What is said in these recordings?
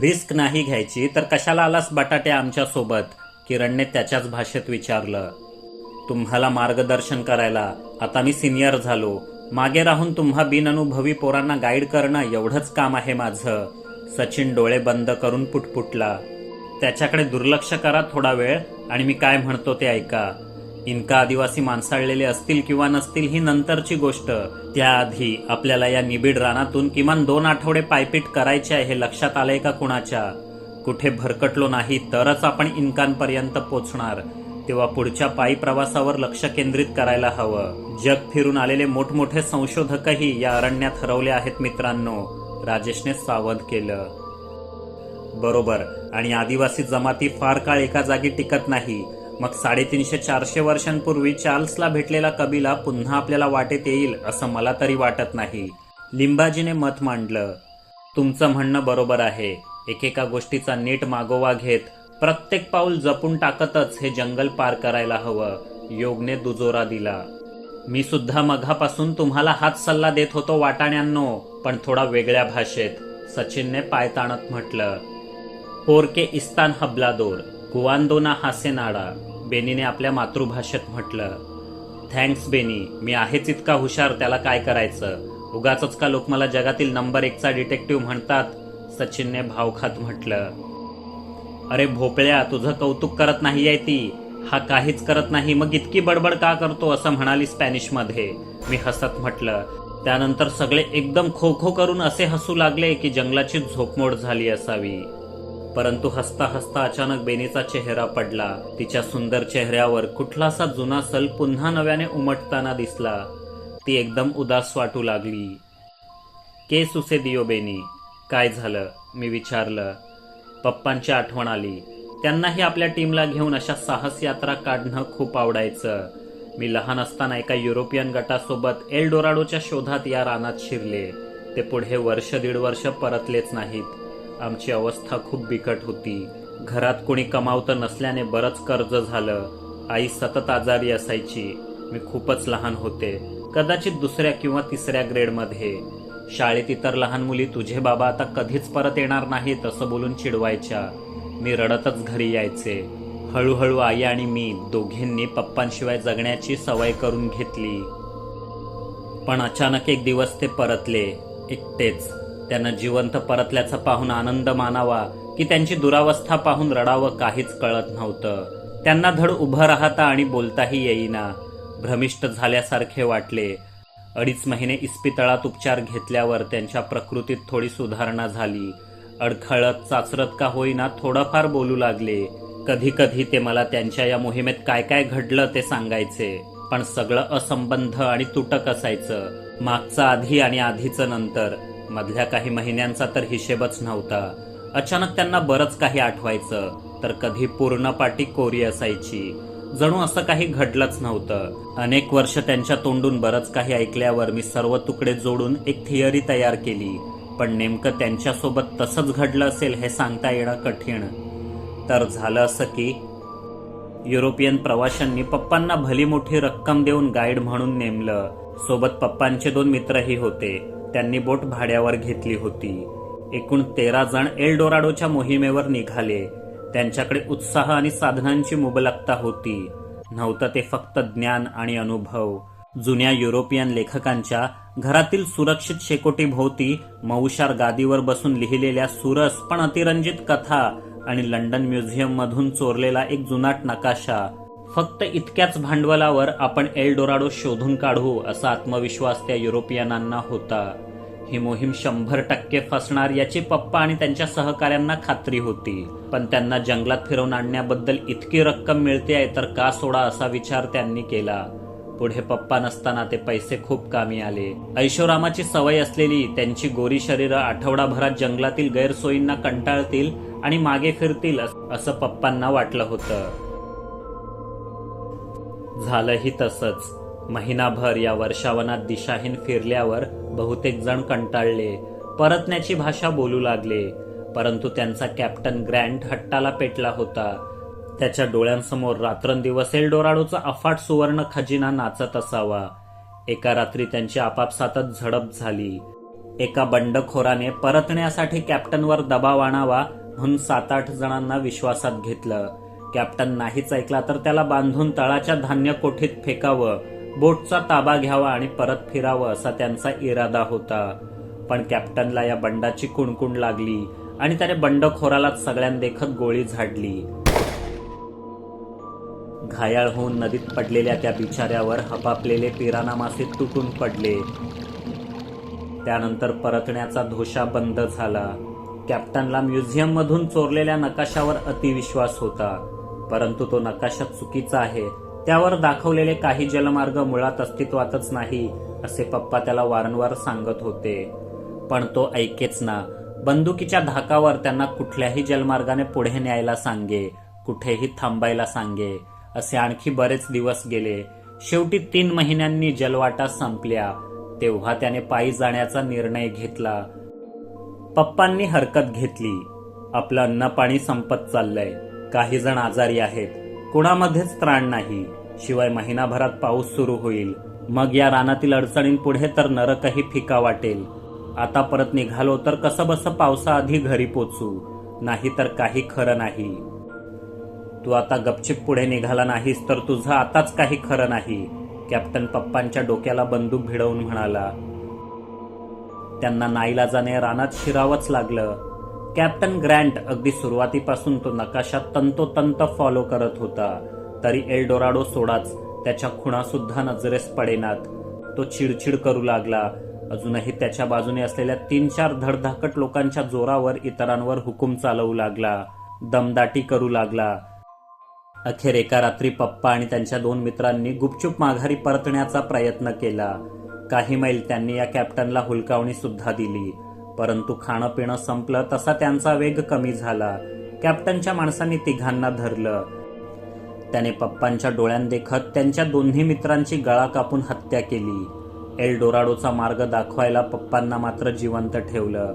Risk नाही घ्यायची तर कशाला आलास बटाटे आमच्यासोबत किरणने त्याच्याच भाषेत विचारलं. तुम्हाला मार्गदर्शन करायला आता मी सिनियर झालो. मागे राहून तुम्हा बिनअनुभवी पोरांना गाईड करणं एवढंच काम आहे माझं. सचिन डोळे बंद करून पुटपुटला. त्याच्याकडे दुर्लक्ष करा थोडा वेळ आणि मी काय म्हणतो ते ऐका. इनका आदिवासी माणसाळलेले असतील किंवा नसतील ही नंतरची गोष्ट. त्याआधी आपल्याला या निबिड रानातून किमान दोन आठवडे पायपीट करायचे आहे हे लक्षात आलंय का कुणाच्या? कुठे भरकटलो नाही तरच आपण इनकांपर्यंत पोचणार. तेव्हा पुढच्या पायी प्रवासावर लक्ष केंद्रित करायला हवं. जग फिरून आलेले मोठमोठे संशोधकही या अरण्यात हरवले आहेत मित्रांनो. राजेशने सावध केलं. बरोबर. आणि आदिवासी जमाती फार काळ एका जागी टिकत नाही. मग साडेतीनशे चारशे वर्षांपूर्वी चार्ल्सला भेटलेला कबिला पुन्हा आपल्याला वाटेत येईल असं मला तरी वाटत नाही. लिंबाजीने मत मांडलं. तुमचं म्हणणं बरोबर आहे. एकेका गोष्टीचा नीट मागोवा घेत प्रत्येक पाऊल जपून टाकतच हे जंगल पार करायला हवं योगने दुजोरा दिला. मी सुद्धा मघापासून तुम्हाला हाच सल्ला देत होतो वाटाण्यांनो पण थोडा वेगळ्या भाषेत सचिनने पाय ताणत म्हटलं. पोरके इस्तान हबलादोर. गुवांदोना हासेनाडा बेनीने आपल्या मातृभाषेत म्हटलं थँक्स बेनी मी आहेच इतका हुशार त्याला काय करायचं? उगाच का लोक मला जगातील नंबर एकचा डिटेक्टिव्ह म्हणतात? सचिनने भावखात म्हटलं अरे भोपळ्या तुझं कौतुक करत नाहीये ती. हा काहीच करत नाही. मग इतकी बडबड का करतो? असं म्हणाली स्पॅनिशमध्ये. मी हसत म्हटलं त्यानंतर सगळे एकदम खो खो करून असे हसू लागले की जंगलाची झोपमोड झाली असावी. परंतु हसता हसता अचानक बेनीचा चेहरा पडला. तिच्या सुंदर चेहऱ्यावर कुठलासा जुना सल पुन्हा नव्याने उमटताना दिसला. ती एकदम उदास वाटू लागली. के सुसे दियो बेनी? काय झालं? मी विचारलं. पप्पांची आठवण आली. त्यांनाही आपल्या टीमला घेऊन अशा साहस यात्रा काढणं खूप आवडायचं. मी लहान असताना एका युरोपियन गटासोबत एल डोराडोच्या शोधात या रानात शिरले. ते पुढे वर्ष दीड वर्ष परतलेच नाहीत. आमची अवस्था खूप बिकट होती. घरात कोणी कमावतं नसल्याने बरंच कर्ज झालं. आई सतत आजारी असायची. मी खूपच लहान होते. कदाचित दुसऱ्या किंवा तिसऱ्या ग्रेडमध्ये. शाळेत इतर लहान मुली तुझे बाबा आता कधीच परत येणार नाहीत असं बोलून चिडवायच्या. मी रडतच घरी यायचे. हळूहळू आई आणि मी दोघींनी पप्पांशिवाय जगण्याची सवय करून घेतली. पण अचानक एक दिवस ते परतले. एकटेच. त्यांना जिवंत परतल्याचा पाहून आनंद मानावा की त्यांची दुरावस्था पाहून रडावं काहीच कळत नव्हतं. त्यांना धड उभं राहता आणि बोलताही येईना. भ्रमिष्ट झाल्यासारखे वाटले. अडीच महिने इस्पितळात उपचार घेतल्यावर त्यांच्या प्रकृतीत थोडी सुधारणा झाली. अडखळत चाचरत का होईना थोडंफार बोलू लागले. कधी कधी ते मला त्यांच्या या मोहिमेत काय काय घडलं ते सांगायचे. पण सगळं असंबंध आणि तुटक असायचं. मागचं आधी आणि आधीचं नंतर. मधल्या काही महिन्यांचा तर हिशेबच नव्हता. अचानक त्यांना बरंच काही आठवायचं तर कधी पूर्ण पाटी कोरी असायची. जणू असं काही घडलंच नव्हतं. अनेक वर्ष त्यांच्या तोंडून बरंच काही ऐकल्यावर मी सर्व तुकडे जोडून एक थिअरी तयार केली पण नेमकं त्यांच्यासोबत तसंच घडलं असेल हे सांगता येणं कठीण. तर झालं असं की युरोपियन प्रवाशांनी पप्पांना भली मोठी रक्कम देऊन गाईड म्हणून नेमलं. सोबत पप्पांचे दोन मित्रही होते. त्यांनी बोट भाड्यावर घेतली होती. एकूण तेरा जण एल्डोराडोच्या मोहिमेवर निघाले. त्यांच्याकडे उत्साह आणि साधनांची मुबलकता होती. नव्हतं ते फक्त ज्ञान आणि अनुभव. जुन्या युरोपियन लेखकांच्या घरातील सुरक्षित शेकोटीभोवती मऊशार गादीवर बसून लिहिलेल्या सुरस पण अतिरंजित कथा आणि लंडन म्युझियम मधून चोरलेला एक जुनाट नकाशा. फक्त इतक्याच भांडवलावर आपण एल्डोराडो शोधून काढू असा आत्मविश्वास त्या युरोपियनांना होता. ही मोहीम शंभर टक्के फसणार याची पप्पा आणि त्यांच्या सहकाऱ्यांना खात्री होती. पण त्यांना जंगलात फिरवून आणण्याबद्दल इतकी रक्कम मिळते आहे तर का सोडा असा विचार त्यांनी केला. पुढे पप्पा नसताना ते पैसे खूप कामी आले. ऐशोरामाची सवय असलेली त्यांची गोरी शरीर आठवडाभरात जंगलातील गैरसोयींना कंटाळतील आणि मागे फिरतील असं पप्पांना वाटलं होतं. झालंही तसंच. महिनाभर या वर्षावनात दिशाहीन फिरल्यावर बहुतेक जण कंटाळले. परतण्याची भाषा बोलू लागले. परंतु त्यांचा कॅप्टन ग्रँट हट्टाला पेटला होता. त्याच्या डोळ्यांसमोर रात्रंदिवस एल्डोराडोचा अफाट सुवर्ण खजिना नाचत असावा. एका रात्री त्यांची आपापसातच झडप झाली. एका बंडखोराने परतण्यासाठी कॅप्टनवर दबाव आणावा म्हणून सात आठ जणांना विश्वासात घेतलं. कॅप्टन नाहीच ऐकला तर त्याला बांधून तळाच्या धान्य कोठीत फेकावं. बोटचा ताबा घ्यावा आणि परत फिरावं असा त्यांचा इरादा होता. पण कॅप्टनला या बंडाची कुणकुण लागली आणि त्याने बंडखोराला सगळ्यांदेखत गोळी झाडली. घायाळ होऊन नदीत पडलेल्या त्या बिचाऱ्यावर हपापलेले पिराना मासे तुटून पडले. त्यानंतर परतण्याचा धोशा बंद झाला. कॅप्टनला म्युझियम मधून चोरलेल्या नकाशावर अतिविश्वास होता. परंतु तो नकाशा चुकीचा आहे. त्यावर दाखवलेले काही जलमार्ग मुळात अस्तित्वातच नाही असे पप्पा त्याला वारंवार सांगत होते. पण तो ऐकेच ना बंदुकीच्या धाकावर त्यांना कुठल्याही जलमार्गाने पुढे न्यायला सांगे कुठेही थांबायला सांगे असे आणखी बरेच दिवस गेले. शेवटी तीन महिन्यांनी जलवाटा संपल्या. तेव्हा त्याने पायी जाण्याचा निर्णय घेतला. पप्पांनी हरकत घेतली. आपलं अन्न पाणी संपत चाललंय. काही जण आजारी आहेत. कुणामध्येच त्राण नाही. शिवाय महिनाभरात पाऊस सुरू होईल. मग या रानातील अडचणींपुढे तर नरकही फिका वाटेल. आता परत निघालो तर कसं बसं पावसाआधी घरी पोचू. नाही तर काही खरं नाही. तू आता गपचिप पुढे निघाला नाहीस तर तुझं आताच काही खरं नाही कॅप्टन पप्पांच्या डोक्याला बंदूक भिडवून म्हणाला. त्यांना नाईलाजाने रानात शिरावंच लागलं. कॅप्टन ग्रँट अगदी सुरुवातीपासून तो नकाशा तंतोतंत फॉलो करत होता. तरी एल्डोराडो सोडाच. त्याच्या खुणासुद्धा नजरेस पडेनात. तो चिडचिड करू लागला. अजूनही त्याच्या बाजूने असलेल्या तीन चार धडधाकट लोकांच्या जोरावर इतरांवर हुकूम चालवू लागला. दमदाटी करू लागला. अखेर एका रात्री पप्पा आणि त्यांच्या दोन मित्रांनी गुपचूप माघारी परतण्याचा प्रयत्न केला. काही मैल त्यांनी या कॅप्टनला हुलकावणी सुद्धा दिली. परंतु खाणं पिणं संपलं तसा त्यांचा वेग कमी झाला. कॅप्टनच्या माणसांनी तिघांना धरलं. त्याने पप्पांच्या डोळ्यांदेखत त्यांच्या दोन्ही मित्रांची गळा कापून हत्या केली. एल डोराडोचा मार्ग दाखवायला पप्पांना मात्र जिवंत ठेवलं.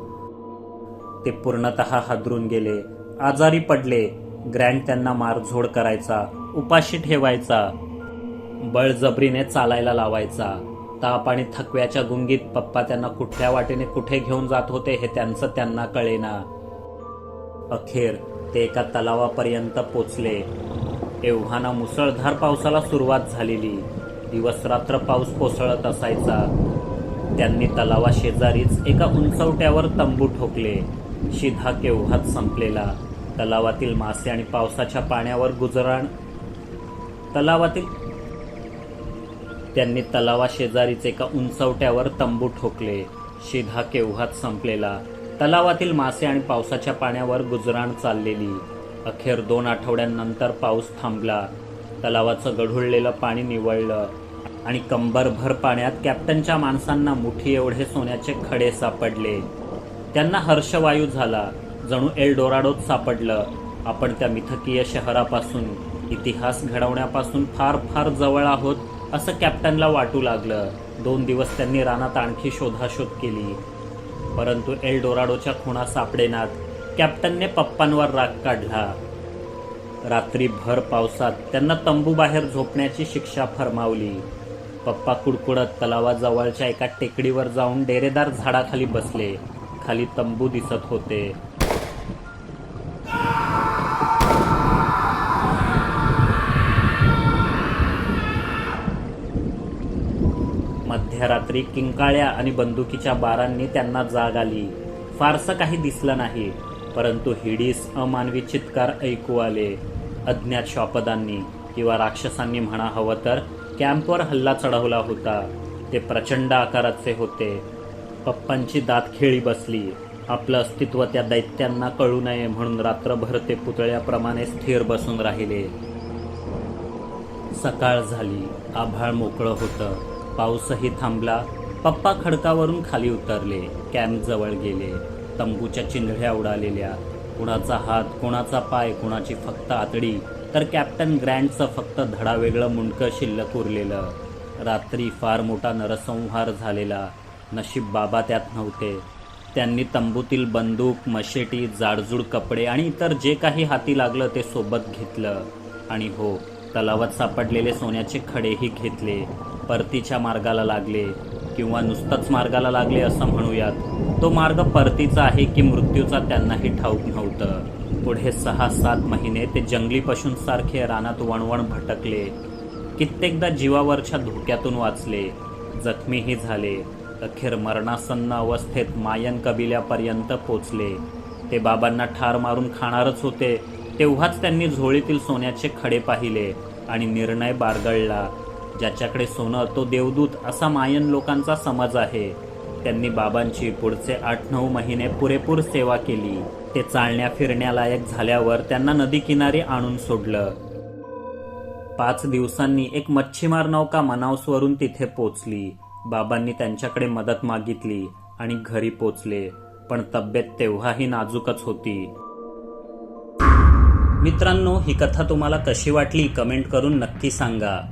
ते पूर्णतः हादरून गेले. आजारी पडले. ग्रँड त्यांना मारझोड करायचा उपाशी ठेवायचा. बळजबरीने चालायला लावायचा. ताप आणि थकव्याच्या गुंगीत पप्पा त्यांना कुठल्या वाटेने कुठे घेऊन जात होते हे त्यांचं त्यांना कळेना. अखेर ते एका तलावापर्यंत पोचले. एव्हाना मुसळधार पावसाला सुरुवात झालेली. दिवसरात्र पाऊस कोसळत असायचा. त्यांनी तलावाशेजारीच एका उंचवट्यावर तंबू ठोकले. शिधा केव्हाच संपलेला. तलावातील मासे आणि पावसाच्या पाण्यावर गुजराण तलावातील त्यांनी तलावाशेजारीच एका उंचवट्यावर तंबू ठोकले. शिधा केव्हाच संपलेला. तलावातील मासे आणि पावसाच्या पाण्यावर गुजराण चाललेली. अखेर दोन आठवड्यांनंतर पाऊस थांबला. तलावाचं गढुळलेलं पाणी निवळलं आणि कंबरभर पाण्यात कॅप्टनच्या माणसांना मुठी एवढे सोन्याचे खडे सापडले. त्यांना हर्षवायू झाला. जणू एल डोराडोत सापडलं. आपण त्या मिथकीय शहरापासून इतिहास घडवण्यापासून फार फार जवळ आहोत असं कॅप्टनला वाटू लागलं. दोन दिवस त्यांनी रानात आणखी शोधाशोध केली. परंतु एल डोराडोच्या खुणा सापडेनात कॅप्टनने पप्पांवर राग काढला. रात्री भर पावसात त्यांना तंबू बाहेर झोपण्याची शिक्षा फरमावली. पप्पा कुडकुडत तलावाजवळच्या एका टेकडीवर जाऊन डेरेदार झाडाखाली बसले. खाली तंबू दिसत होते. मध्यरात्री किंकाळ्या आणि बंदुकीच्या बारांनी त्यांना जाग आली. फारसं काही दिसलं नाही. परंतु हिडीस अमानवी चित्कार ऐकू आले. अज्ञात शॉपदांनी किंवा राक्षसांनी म्हणा हवं तर कॅम्पवर हल्ला चढवला होता. ते प्रचंड आकाराचे होते. पप्पांची दात खेळी बसली. आपलं अस्तित्व त्या दैत्यांना कळू नये म्हणून रात्रभर ते पुतळ्याप्रमाणे स्थिर बसून राहिले. सकाळ झाली. आभाळ मोकळं होतं. पाऊसही थांबला. पप्पा खडकावरून खाली उतरले. कॅम्प जवळ गेले. तंबूच्या चिंधड्या उडालेल्या. कुणाचा हात कुणाचा पाय कुणाची फक्त आतडी तर कॅप्टन ग्रँडचं फक्त धडा वेगळं मुंडकं शिल्लक उरलेलं. रात्री फार मोठा नरसंहार झालेला. नशीब बाबा त्यात नव्हते. त्यांनी तंबूतील बंदूक मशेटी जाडजूड कपडे आणि इतर जे काही हाती लागलं ते सोबत घेतलं. आणि हो तलावात सापडलेले सोन्याचे खडेही घेतले. परतीच्या मार्गाला लागले. किंवा नुसतंच मार्गाला लागले असं म्हणूयात तो मार्ग परतीचा आहे की मृत्यूचा त्यांनाही ठाऊक नव्हतं. पुढे सहा सात महिने ते जंगली पशूंसारखे रानात वणवण भटकले. कित्येकदा जीवावरच्या धोक्यातून वाचले. जखमीही झाले. अखेर मरणासन्न अवस्थेत मायन कबिल्यापर्यंत पोचले. ते बाबांना ठार मारून खाणारच होते. तेव्हाच त्यांनी झोळीतील सोन्याचे खडे पाहिले आणि निर्णय बारगळला. ज्याच्याकडे सोनं तो देवदूत असा मायन लोकांचा समज आहे. त्यांनी बाबांची पुढचे आठ नऊ महिने पुरेपूर सेवा केली. ते चालण्या फिरण्यालायक झाल्यावर त्यांना नदी किनारी आणून सोडलं. पाच दिवसांनी एक मच्छीमार नौका मनावसवरून तिथे पोचली. बाबांनी त्यांच्याकडे मदत मागितली आणि घरी पोचले पण तब्येत तेव्हाही नाजूकच होती. मित्रांनो ही कथा तुम्हाला कशी वाटली कमेंट करून नक्की सांगा.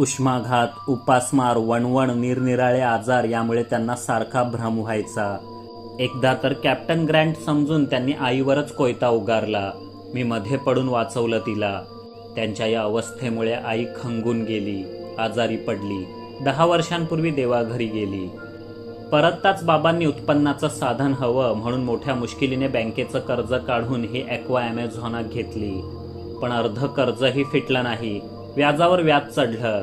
उष्माघात उपासमार वणवण निरनिराळे आजार यामुळे त्यांना सारखा भ्रम व्हायचा. एकदा तर कॅप्टन ग्रँट समजून त्यांनी आईवरच कोयता उगारला. मी मध्ये पडून वाचवलं तिला. त्यांच्या या अवस्थेमुळे आई खंगून गेली आजारी पडली. दहा वर्षांपूर्वी देवाघरी गेली. परतताच बाबांनी उत्पन्नाचं साधन हवं म्हणून मोठ्या मुश्किलीने बँकेचं कर्ज काढून ही ॲक्वा ॲमेझॉनात घेतली. पण अर्ध कर्जही फिटलं नाही. व्याजावर व्याज चढलं.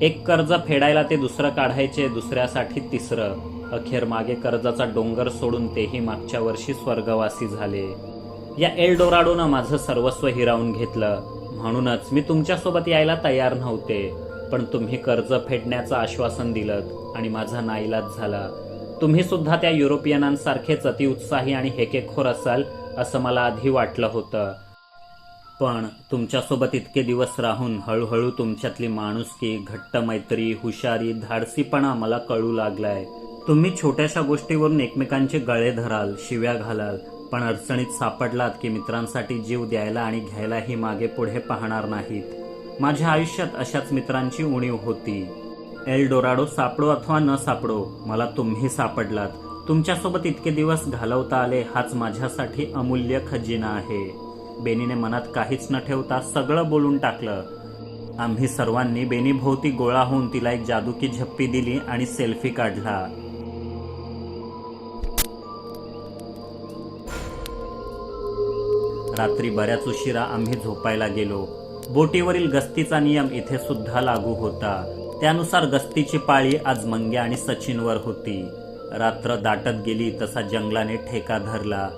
एक कर्ज फेडायला ते दुसरं काढायचे दुसऱ्यासाठी तिसरं. अखेर मागे कर्जाचा डोंगर सोडून तेही मागच्या वर्षी स्वर्गवासी झाले. या एल्डोराडोनं माझं सर्वस्व हिरावून घेतलं. म्हणूनच मी तुमच्यासोबत यायला तयार नव्हते. पण तुम्ही कर्ज फेडण्याचं आश्वासन दिलं आणि माझा नाईलाज झाला. तुम्ही सुद्धा त्या युरोपियनांसारखेच अतिउत्साही आणि हेकेखोर असाल असं मला आधी वाटलं होतं. पण तुमच्यासोबत इतके दिवस राहून हळूहळू तुमच्यातली माणुसकी घट्ट मैत्री हुशारी धाडसीपणा मला कळू लागलाय. तुम्ही छोट्याशा गोष्टीवरून एकमेकांचे गळे धराल शिव्या घालाल पण अडचणीत सापडलात की मित्रांसाठी जीव द्यायला आणि घ्यायलाही मागे पुढे पाहणार नाहीत. माझ्या आयुष्यात अशाच मित्रांची उणीव होती. एल डोराडो सापडो अथवा न सापडो मला तुम्ही सापडलात. तुमच्यासोबत इतके दिवस घालवता आले हाच माझ्यासाठी अमूल्य खजिना आहे. बेनीने मनात काहीच न ठेवता सगळं बोलून टाकलं. आम्ही सर्वांनी बेनीभोवती गोळा होऊन तिला एक जादूकी झप्पी दिली आणि सेल्फी काढला. रात्री बऱ्याच उशिरा आम्ही झोपायला गेलो. बोटीवरील गस्तीचा नियम इथे सुद्धा लागू होता. त्यानुसार गस्तीची पाळी आज मंग्या आणि सचिनवर होती. रात्र दाटत गेली तसा जंगलाने ठेका धरला.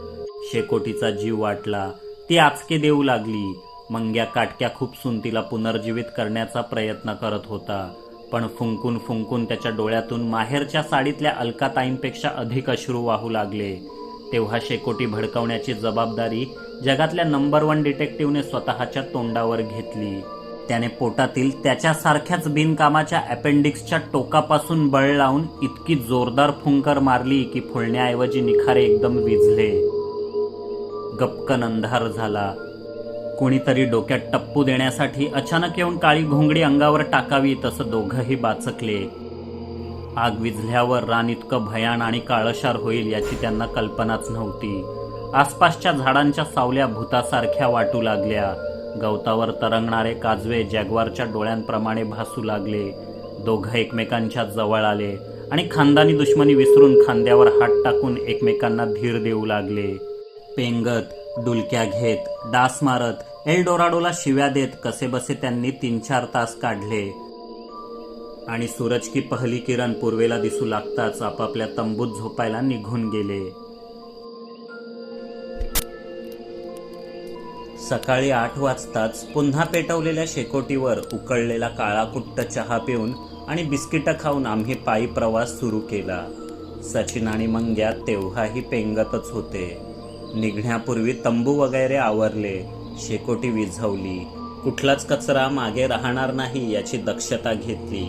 शेकोटीचा जीव वाटला. ती आचके देऊ लागली. मंग्या काटक्या खूपसून तिला पुनर्जीवित करण्याचा प्रयत्न करत होता. पण फुंकून फुंकून त्याच्या डोळ्यातून माहेरच्या साडीतल्या अलकाताईंपेक्षा अधिक अश्रू वाहू लागले. तेव्हा शेकोटी भडकवण्याची जबाबदारी जगातल्या नंबर वन डिटेक्टिव्हने स्वतःच्या तोंडावर घेतली. त्याने पोटातील त्याच्यासारख्याच बिनकामाच्या अपेंडिक्सच्या टोकापासून बळ लावून इतकी जोरदार फुंकर मारली की फुलण्याऐवजी निखारे एकदम विझले. गपकन अंधार झाला. कोणीतरी डोक्यात टप्पू देण्यासाठी अचानक येऊन काळी घोंगडी अंगावर टाकावी तसं दोघंही बाचकले. आग विझल्यावर रान इतकं भयान आणि काळशार होईल याची त्यांना कल्पनाच नव्हती. आसपासच्या झाडांच्या सावल्या भूतासारख्या वाटू लागल्या. गवतावर तरंगणारे काजवे जॅग्वारच्या डोळ्यांप्रमाणे भासू लागले. दोघं एकमेकांच्या जवळ आले आणि खानदानी दुश्मनी विसरून खांद्यावर हात टाकून एकमेकांना धीर देऊ लागले. पेंगत डुलक्या घेत डास मारत एलडोराडोला शिव्या देत कसेबसे त्यांनी तीन चार तास काढले. आणि सूरज की पहली किरण पूर्वेला दिसू लागताच आपापल्या तंबूत झोपायला निघून गेले. सकाळी आठ वाजताच पुन्हा पेटवलेल्या शेकोटीवर उकळलेला काळा कुट्ट चहा पिऊन आणि बिस्किटं खाऊन आम्ही पायी प्रवास सुरू केला. सचिन आणि मंग्या तेव्हाही पेंगतच होते. निघण्यापूर्वी तंबू वगैरे आवरले शेकोटी विझवली. कुठलाच कचरा मागे राहणार नाही याची दक्षता घेतली.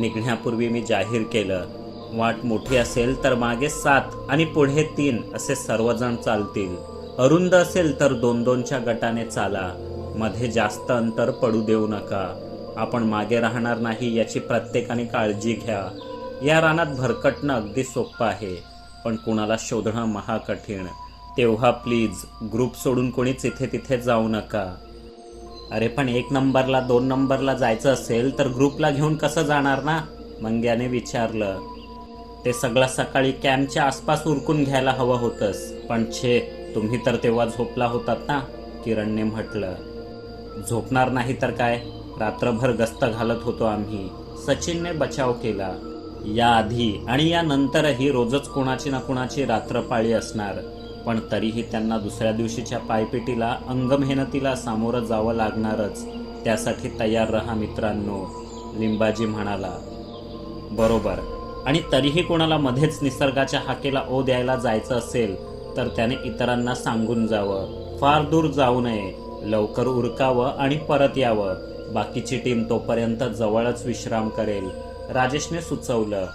निघण्यापूर्वी मी जाहीर केलं वाट मोठी असेल तर मागे सात आणि पुढे तीन असे सर्वजण चालतील. अरुंद असेल तर दोन दोनच्या गटाने चाला. मध्ये जास्त अंतर पडू देऊ नका. आपण मागे राहणार नाही याची प्रत्येकाने काळजी घ्या. या रानात भरकटणं अगदी सोपं आहे पण कुणाला शोधणं महाकठीण. तेव्हा प्लीज ग्रुप सोडून कोणीच इथे तिथे जाऊ नका. अरे पण एक नंबरला दोन नंबरला जायचं असेल तर ग्रुपला घेऊन कसं जाणार ना? मंग्याने विचारलं. ते सगळं सकाळी कॅम्पच्या आसपास उरकून घ्यायला हवं होतंस. पण छे तुम्ही तर तेव्हा झोपला होतात ना? किरणने म्हटलं. झोपणार नाही तर काय? रात्रभर गस्त घालत होतो आम्ही. सचिनने बचाव केला. याआधी आणि या नंतरही रोजच कोणाची ना कुणाची रात्रपाळी असणार. पण तरीही त्यांना दुसऱ्या दिवशीच्या पायपिटीला अंगमेहनतीला सामोरं जावं लागणारच. त्यासाठी तयार रहा मित्रांनो लिंबाजी म्हणाला. बरोबर. आणि तरीही कोणाला मध्येच निसर्गाच्या हाकेला ओ द्यायला जायचं असेल तर त्याने इतरांना सांगून जावं. फार दूर जाऊ नये. लवकर उरकावं आणि परत यावं. बाकीची टीम तोपर्यंत जवळच विश्राम करेल. राजेशने सुचवलं.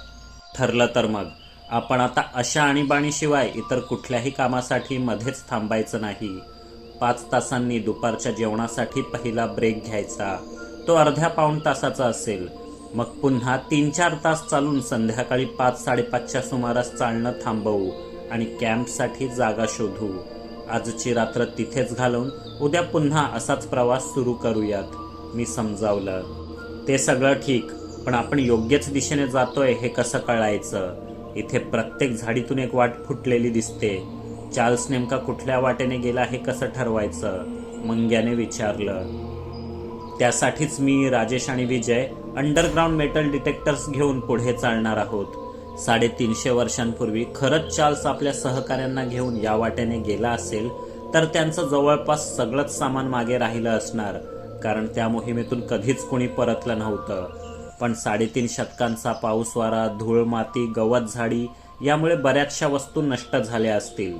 ठरलं तर मग. आपण आता अशा आणीबाणीशिवाय इतर कुठल्याही कामासाठी मध्येच थांबायचं नाही. पाच तासांनी दुपारच्या जेवणासाठी पहिला ब्रेक घ्यायचा. तो अर्ध्या पाऊण तासाचा असेल. मग पुन्हा तीन चार तास चालून संध्याकाळी पाच साडेपाचच्या सुमारास चालणं थांबवू आणि कॅम्पसाठी जागा शोधू. आजची रात्र तिथेच घालून उद्या पुन्हा असाच प्रवास सुरू करूयात. मी समजावलं. ते सगळं ठीक पण आपण योग्यच दिशेने जातोय हे कसं कळायचं? इथे प्रत्येक झाडीतून एक वाट फुटलेली दिसते. चार्ल्स नेमका कुठल्या वाटेने गेला हे कसं ठरवायचं? मंग्याने विचारलं. त्यासाठीच मी राजेश आणि विजय अंडरग्राऊंड मेटल डिटेक्टर्स घेऊन पुढे चालणार आहोत. साडेतीनशे वर्षांपूर्वी खरंच चार्ल्स आपल्या सहकाऱ्यांना घेऊन या वाटेने गेला असेल तर त्यांचं जवळपास सगळंच सामान मागे राहिलं असणार कारण त्या मोहिमेतून कधीच कोणी परतलं नव्हतं. पण साडेतीन शतकांचा पाऊस वारा धूळ माती गवत झाडी यामुळे बऱ्याचशा वस्तू नष्ट झाल्या असतील.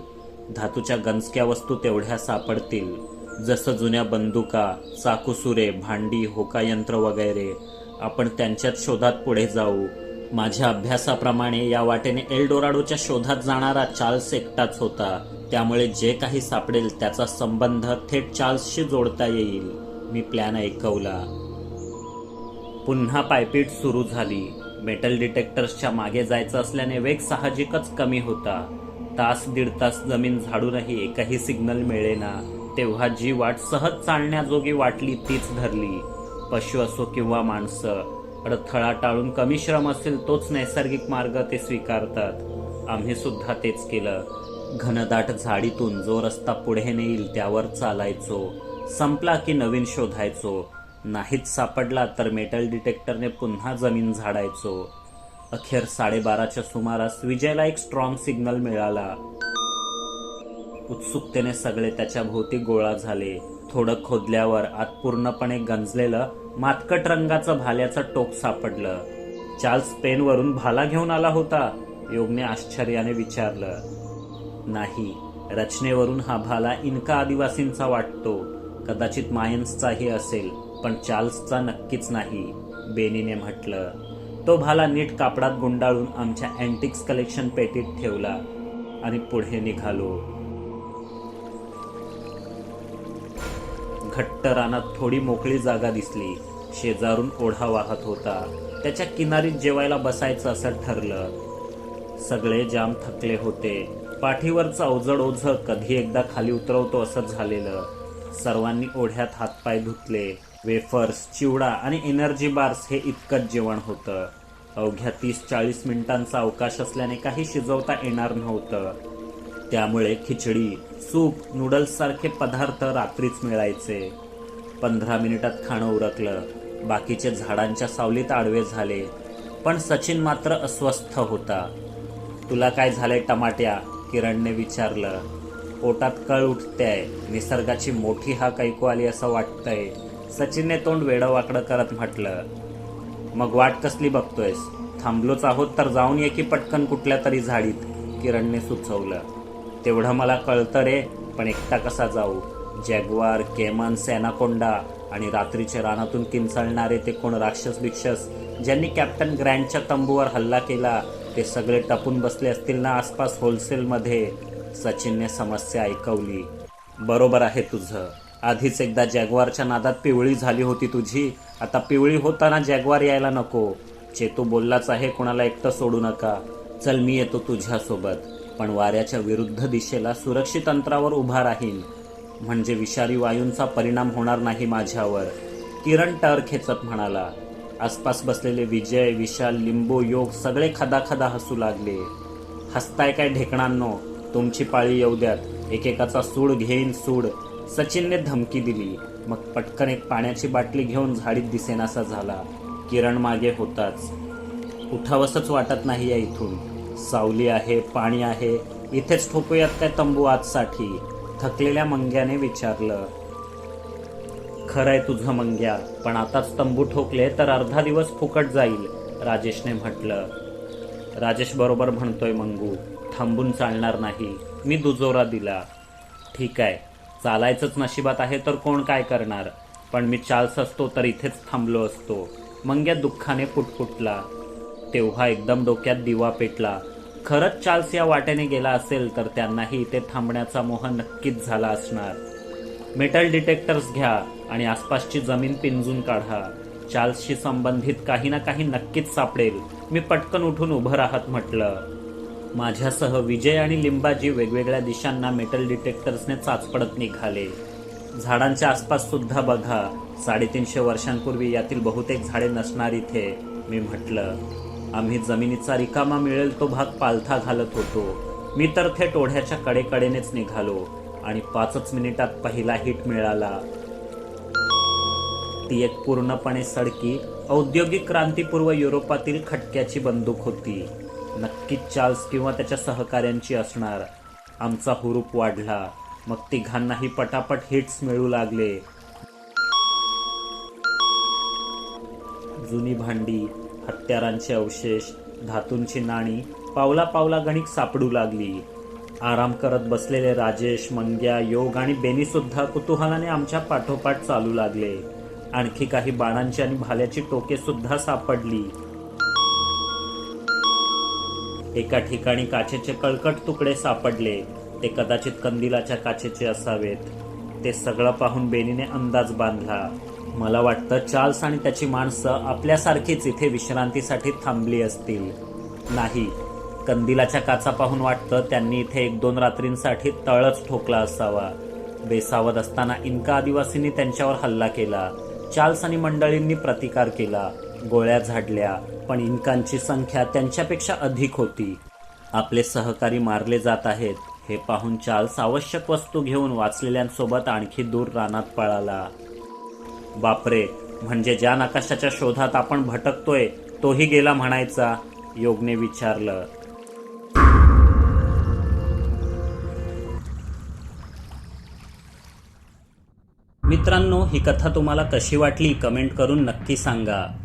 धातूच्या गंजक्या वस्तू तेवढ्या सापडतील. जसं जुन्या बंदुका चाकूसुरे भांडी होकायंत्र वगैरे. आपण त्यांच्याच शोधात पुढे जाऊ. माझ्या अभ्यासाप्रमाणे या वाटेने एल्डोराडोच्या शोधात जाणारा चार्ल्स एकटाच होता. त्यामुळे जे काही सापडेल त्याचा संबंध थेट चार्ल्सशी जोडता येईल. मी प्लॅन ऐकवला. पुन्हा पायपीट सुरू झाली. मेटल डिटेक्टर्सच्या मागे जायचं असल्याने वेग साहजिकच कमी होता. तास दीड तास जमीन झाडूनही एकही सिग्नल मिळेना. तेव्हा जी वाट सहज चालण्याजोगी वाटली तीच धरली. पशु असो किंवा माणसं अडथळा टाळून कमी श्रम असेल तोच नैसर्गिक मार्ग ते स्वीकारतात. आम्ही सुद्धा तेच केलं. घनदाट झाडीतून जो रस्ता पुढे नेईल त्यावर चालायचो. संपला की नवीन शोधायचो. नाहीच सापडला तर मेटल डिटेक्टरने पुन्हा जमीन झाडायचो. अखेर साडेबाराच्या सुमारास विजयला एक स्ट्रॉंग सिग्नल मिळाला. उत्सुकतेने सगळे त्याच्या भोवती गोळा झाले. थोडं खोदल्यावर आत पूर्णपणे गंजलेलं मातकट रंगाचं भाल्याचं टोक सापडलं. चार्ल्स पेनवरून भाला घेऊन आला होता योगने आश्चर्याने विचारलं. नाही रचनेवरून हा भाला इनका आदिवासींचा वाटतो. कदाचित मायन्सचाही असेल. पण चार्ल्सचा नक्कीच नाही बेनीने म्हटलं. तो भाला नीट कापडात गुंडाळून आमच्या अँटिक्स कलेक्शन पेटीत ठेवला आणि पुढे निघालो. घट्ट रानात थोडी मोकळी जागा दिसली. शेजारून ओढा वाहत होता. त्याच्या किनारीत जेवायला बसायचं असं ठरलं. सगळे जाम थकले होते. पाठीवरचं अवजड ओझ कधी एकदा खाली उतरवतो असं झालेलं. सर्वांनी ओढ्यात हातपाय धुतले. वेफर्स चिवडा आणि एनर्जी बार्स हे इतकंच जेवण होतं. अवघ्या तीस चाळीस मिनिटांचा अवकाश असल्याने काही शिजवता येणार नव्हतं. त्यामुळे खिचडी सूप नूडल्ससारखे पदार्थ रात्रीच मिळायचे. पंधरा मिनिटात खाणं उरकलं. बाकीचे झाडांच्या सावलीत आडवे झाले. पण सचिन मात्र अस्वस्थ होता. तुला काय झालंय टमाट्या? किरणने विचारलं. पोटात कळ उठतेय. निसर्गाची मोठी हाक ऐकू आली असं वाटतंय. सचिनने तोंड वेडं करत म्हटलं मग वाट कसली बघतोयस? थांबलोच आहोत तर जाऊन ये की पटकन कुठल्या तरी झाडीत किरणने सुचवलं. तेवढं मला कळतं रे पण एकटा कसा जाऊ? जॅग्वार केमन सॅनाकोंडा आणि रात्रीच्या रानातून किंचाळणारे ते कोण राक्षस भिक्षस ज्यांनी कॅप्टन ग्रँडच्या तंबूवर हल्ला केला ते सगळे टपून बसले असतील ना आसपास होलसेलमध्ये? सचिनने समस्या ऐकवली. बरोबर आहे तुझं. आधीच एकदा जॅग्वारच्या नादात पिवळी झाली होती तुझी. आता पिवळी होताना जॅग्वार यायला नको. चेतू बोललाच आहे कोणाला एकटं सोडू नका. चल मी येतो तुझ्यासोबत. पण वाऱ्याच्या विरुद्ध दिशेला सुरक्षित अंतरावर उभा राहीन. म्हणजे विषारी वायूंचा परिणाम होणार नाही माझ्यावर. किरण टर खेचत म्हणाला. आसपास बसलेले विजय विशाल लिंबू योग सगळे खदा खदा हसू लागले. हसताय काय ढेकणांनो? तुमची पाळी येऊ द्यात. एकेकाचा सूड घेईन सूड. सचिनने धमकी दिली. मग पटकन एक पाण्याची बाटली घेऊन झाडीत दिसेनासा झाला. किरण मागे होताच. उठावसच वाटत नाही या इथून. सावली आहे पाणी आहे. इथेच ठोकूयात काय तंबू आजसाठी? थकलेल्या मंग्याने विचारलं. खरंय तुझं मंग्या पण आताच तंबू ठोकले तर अर्धा दिवस फुकट जाईल राजेशने म्हटलं. राजेश बरोबर म्हणतोय मंगू. थांबून चालणार नाही. मी दुजोरा दिला. ठीक आहे चालायचंच नशिबात आहे तर कोण काय करणार? पण मी चार्ल्स असतो तर इथेच थांबलो असतो. मंग्या दुःखाने पुटपुटला. तेव्हा एकदम डोक्यात दिवा पेटला. खरंच चार्ल्स या वाटेने गेला असेल तर त्यांनाही इथे थांबण्याचा मोह नक्कीच झाला असणार. मेटल डिटेक्टर्स घ्या आणि आसपासची जमीन पिंजून काढा. चार्ल्सशी संबंधित काही ना काही नक्कीच सापडेल. मी पटकन उठून उभं राहत म्हटलं. माझ्यासह विजय आणि लिंबाजी वेगवेगळ्या दिशांना मेटल डिटेक्टर्सने चाचपडत निघाले. झाडांच्या आसपास सुद्धा बघा साडेतीनशे वर्षांपूर्वी यातील बहुतेक झाडे नसणार इथे मी म्हटलं. आम्ही जमिनीचा रिकामा मिळेल तो भाग पालथा घालत होतो. मी तर थेट ओढ्याच्या कडेकडेनेच निघालो आणि पाचच मिनिटात पहिला हिट मिळाला. ती एक पूर्णपणे सडकी औद्योगिक क्रांतीपूर्व युरोपातील खटक्याची बंदूक होती. की चार्ल्स किंवा त्याच्या सहकाऱ्यांची असणार. आमचा हुरूप वाढला. मग तिघांनाही पटापट हिट्स मिळू लागले. जुनी भांडी हत्यारांचे अवशेष धातूंची नाणी पावला पावला गणिक सापडू लागली. आराम करत बसलेले राजेश मंग्या योग आणि बेनीसुद्धा कुतूहलाने आमच्या पाठोपाठ चालू लागले. आणखी काही बाणांची आणि भाल्याची टोके सुद्धा सापडली. एका ठिकाणी काचेचे कळकट तुकडे सापडले. ते कदाचित कंदिलाच्या काचेचे असावेत. ते सगळं पाहून बेनीने अंदाज बांधला. मला वाटतं चार्ल्स आणि त्याची माणसं आपल्यासारखीच इथे विश्रांतीसाठी थांबली असतील. नाही कंदिलाच्या काचा पाहून वाटतं त्यांनी इथे एक दोन रात्रींसाठी तळच ठोकला असावा. बेसावत असताना इन्का आदिवासींनी त्यांच्यावर हल्ला केला. चार्ल्स आणि मंडळींनी प्रतिकार केला. गोळ्या झाडल्या. पण इन्कांची संख्या त्यांच्यापेक्षा अधिक होती. आपले सहकारी मारले जात आहेत हे पाहून चार्ल्स आवश्यक वस्तू घेऊन वाचलेल्यांसोबत आणखी दूर रानात पळाला. बापरे म्हणजे ज्या नकाशाच्या शोधात आपण भटकतोय तोही गेला म्हणायचा योगने विचारलं. मित्रांनो ही कथा तुम्हाला कशी वाटली कमेंट करून नक्की सांगा.